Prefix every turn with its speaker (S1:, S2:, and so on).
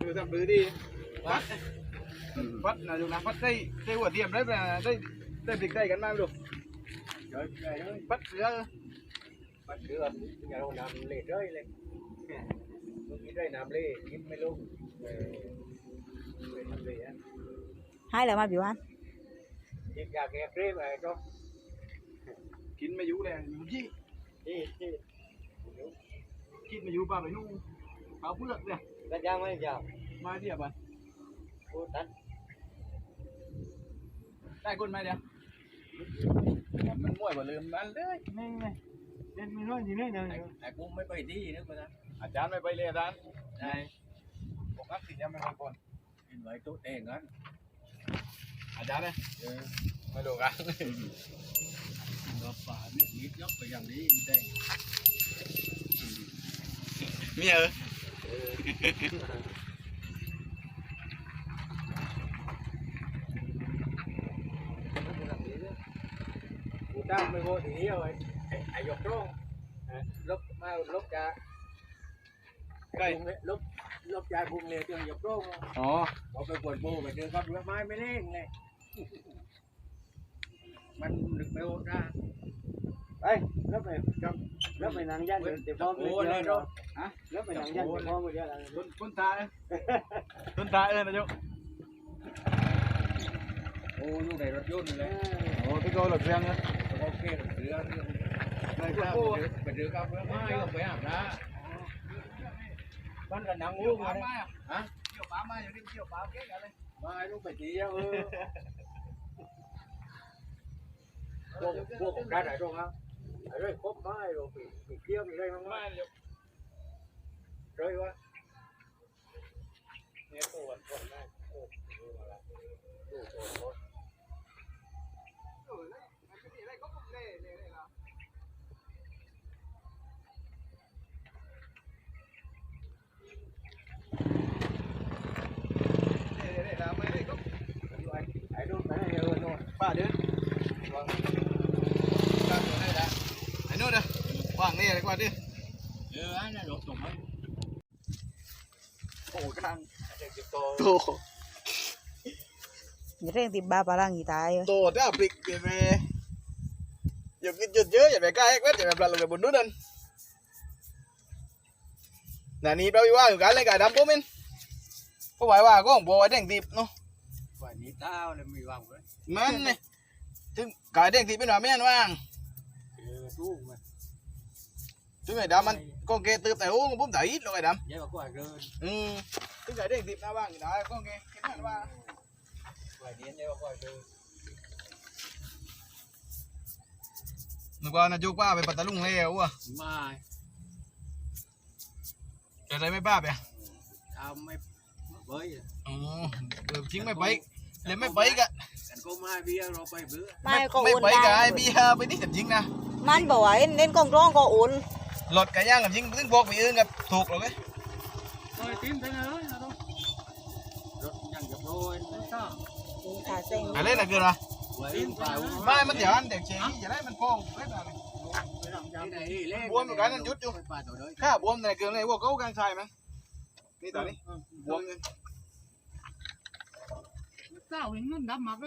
S1: คือทำปื้อดีพัดพัดนะดูนะพัดได้ได้หัวเทียมได้ได้ได้พลิกได้กันมากดู
S2: เดี๋ยวเดี๋ยวเดี๋ยว
S1: พัดเสือ
S2: มันเดือดอย่าเอาน้ำเละเลยเลยเมื่อกี้ได้น้ำเละกินไม่ลงเออเป็นน้ำเละอะ
S3: hai là mà biểu ăn
S2: กินยาแก้เกร็บอะไรก็
S1: กินไม่อยู่เลยอยู่ยี่
S2: ที่ที่
S1: กินไม่อยู่ป่าไปนู่น เอาเปลือกเนี่ย
S2: กระจางไม่ยาว
S1: มาเทียบอะ
S2: กูตัด
S1: ได้คนไหมเดี๋ยวมันมั่วกว่าเดิมนั่นเลย
S2: นี่ไงเล่นไม่ร้อยอยู่เนี่ยเดี๋ยว
S4: ไอ้กูไม่ไปดีนึกมานะ
S1: อาจารย์ไม่ไปเลยอาจารย์
S4: ไอ้
S1: ผมนักสิยังไม่ไปก่อน
S4: เห็นไว้ตุ๊เองงั้น
S1: อาจารย์เนี่ย
S4: เออ
S1: ไม่ดูกัน
S4: เราป่าเนี่ยนิดยกไปอย่างนี้มันได้
S1: มีเออ
S2: กูตั้งไม่โง่ทีเดียวไอ้ไอ้ยกโรงลบมาลบจาก
S1: ใกล้
S2: ลบลบจากกรุงเลยเจอยกโรง
S1: อ๋อ
S2: เอาไปปวดโบไปเจอกับเรือไม้ไม่เล่งเลยมันนึกไม่โอ้ได้ ไปแล้วไปกับแล้วไปนางยันเดี๋ยวพ่อไม่เจอเนาะฮะแล้วไปนางยันเดี๋ยวพ่อไม่เจออะไร
S1: ต้นต้นตาเนี่ยต้นตาเออนะโย
S4: โอ้ลู กในรถยนต์เลย
S1: โอ้พี่โก้หลบเสียงนะ
S4: โอเคเรือเรือ
S1: ใน
S4: ไป
S1: พวก
S4: เรือไปเรือกับเรือไม้ก็ไปอาบน้
S2: มันกับนาง
S1: เกี่
S2: งู
S1: ยวปลา
S2: มา
S1: มาฮะเกี่ยวปลามาอยู่นี่เกี่ยวปลาเก่งอะไร
S2: มาลูกไปตีเออพวกพวกได้ไหนตรงครับไอ้เรื่องครบไม้เราไปไปเที่ยวมีอะไรบ้างไหม
S1: มาเดี๋ยว
S2: เลยวะเนี่ยตัวคนได้โอ้ดูมาละดูตัวรถไอ้นู่นไปไหนเออนู่น
S1: ป้าเดินไอ้นู่นนะ ว่างนี่อะไรกว่าดิำ
S4: เออไอ้นั่นรถตรงนั้น
S1: โอ้กลาง
S2: เด็กโต
S1: โต
S3: Nhớ rằng tìm ba bà đang nghỉ tài rồi
S1: โตถ้าปลิกอย่าไปอย่ากินเยอะๆอย่าไปใกล้เว้ยอย่าไปปลัดลงไปบนนู้นนั่นนานี่เราว่าอยู่กันเลยกายดำปุ๊บมินก็ไหวว่าก็ของบัวแดงดิบเนาะ
S4: วันนี้เต้าเลยมีวางเลย
S1: มันนี่ถึงกายแดงดิบเป็นว่าไม่อันว่าง
S2: เออตู้มัน
S1: chứ ngày đó anh dạ, dạ. con kia từ tại uống bốn tỷ rồi
S4: đâm. Vậy mà
S1: có hàng rơn ừ. Chứ ngày đến dịp nào ba người đó
S4: con kia kiếm hàng ba vài điên
S1: nhau có hàng rơn người qua là chú qua về bắt tao lung leo à, à. Ừ, ừ, mai rồi.
S4: Lấy mấy ba vậy à mấy bấy ừ được chín mấy bấy. lấy mấy bấy cả cô
S3: mai
S1: bia
S3: rồi
S1: bấy bữa. Mai cô mai bấy cả bia bên đi tập chính nè.
S3: Mai bảo ấy nên con rong con uống
S1: หลดกับย่างกับยิงถึงบอกไปอื่นกับถูกหรอกเว้ย
S4: เฮ้ยติ้มไปเลยนะต้องรถยังจะโรยไม่ทราบ
S3: Thả xanh
S1: ไปเล่นอะไรเกินวะ
S4: ติ้มไป
S1: ไม่มันเดี๋ยวอันเด็กเชยอย่าได้มันฟ้องเล่นอะไร
S4: ที่ไหนเล่น
S1: บวมเหมือนกันนั่นยุดอยู่
S4: ไปป่าตัวเด้อ
S1: ข้าบวมแต่เกินเลยพวกเขากลางชายมั้ยนี่ตอนนี้บวมเลย
S4: เต้าเห็นเงินดำมาไป